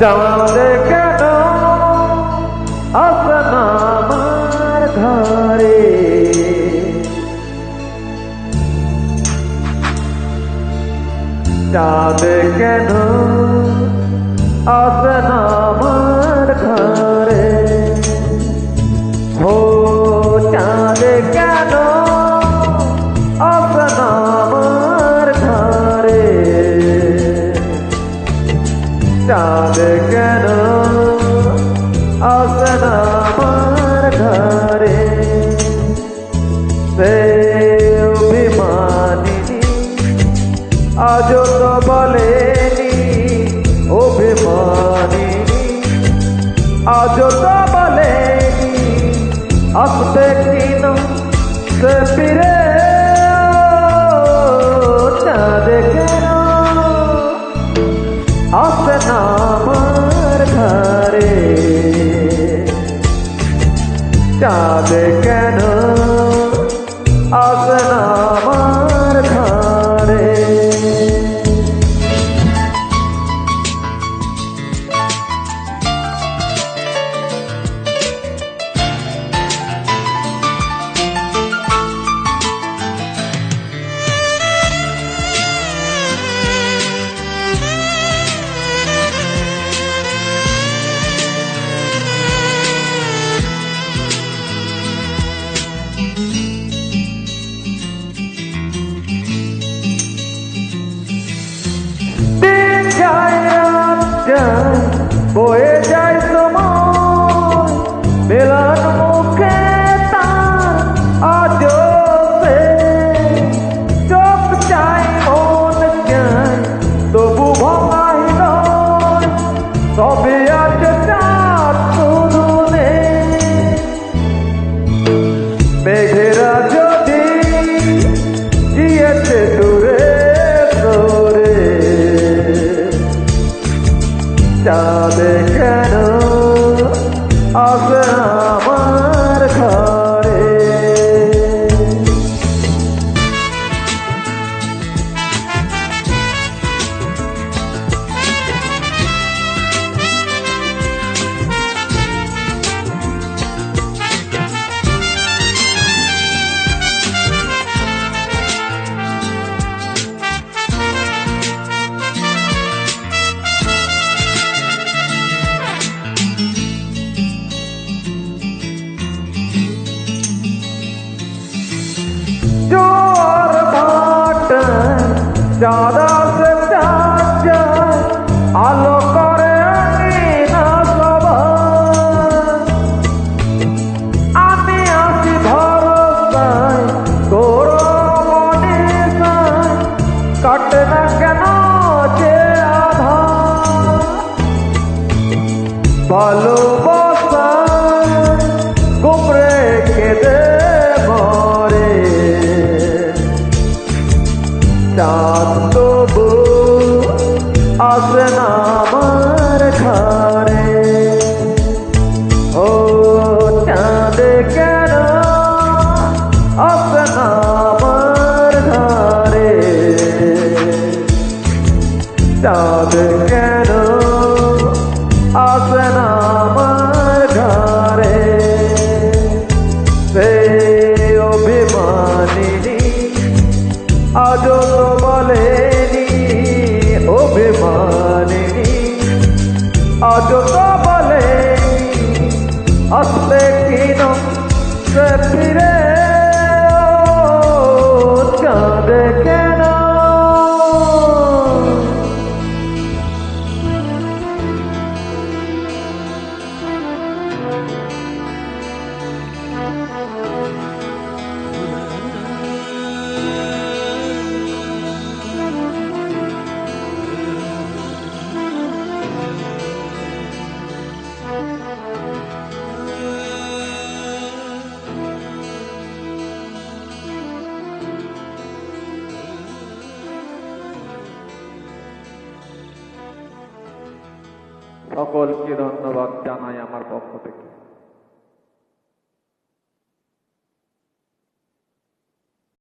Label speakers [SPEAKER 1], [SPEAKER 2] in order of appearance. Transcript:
[SPEAKER 1] চাঁদে কেন আমার ঘরে। চাঁদে কেন আসন চাঁদ কেন? আসন আমার ঘরে সে অভিমানিনী আজ তো বলেনি অভিমানিনী আজ তো বলেনি, আসবে কিনা সে ফিরে চাঁদ কেন? আসন Poetas são চাঁদ কেন চাঁদা সে আলো করে না আমি আসি ভরসায় তোর মনে কাটে না কেন যে আধা ভালোবাসা সকলকে ধন্যবাদ জানাই আমার পক্ষ থেকে।